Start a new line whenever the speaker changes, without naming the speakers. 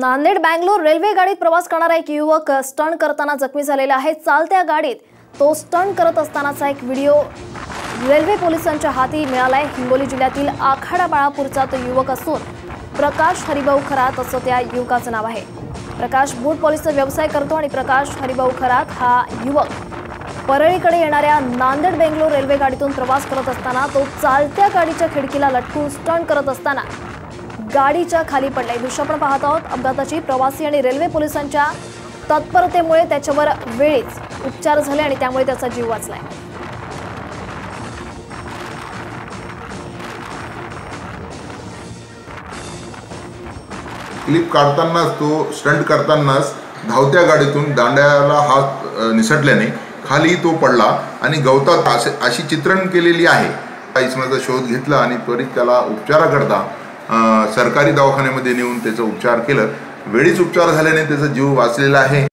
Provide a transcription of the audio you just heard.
Nanded Bangalore railway गाडीत प्रवास करणारा एक युवक स्टंट करताना जखमी झालेला आहे. चालत्या गाडीत तो स्टंट करत असतानाचा एक व्हिडिओ रेल्वे पोलिसांच्या हाती मिळालाय. हिंगोली जिल्ह्यातील आखाडा बाळापूरचा तो युवक असून प्रकाश हरिभाऊ खरात असं त्या युवकाचं नाव आहे. प्रकाश बूट पॉलिसचा व्यवसाय करतो आणि प्रकाश हरिभाऊ खरात हा युवक परळीकडे येणाऱ्या नांदेड बेंगलोर रेल्वे गाडीतून प्रवास करत असताना तो चालत्या गाडीच्या खिडकीला लटकून स्टंट करत असताना गाडीच्या खाली पडलाय. दृश्य आपण पाहत आहोत. अपघाताची प्रवासी आणि रेल्वे पोलिसांच्या तत्परतेमुळे त्याच्यावर वेळीच उपचार झाले आणि त्यामुळे त्याचा जीव वाचलाय.
क्लिप काढतानाच तो स्टंट करतानाच धावत्या गाडीतून दांड्याला हात निसटल्याने खाली तो पडला आणि गवतात असे अशी चित्रण केलेली आहे. इसमाचा शोध घेतला आणि त्वरित त्याला उपचाराकरता सरकारी दवाखान्यामध्ये नेऊन त्याचा उपचार केलं. वेळीच उपचार झाल्याने त्याचा जीव वाचलेला आहे.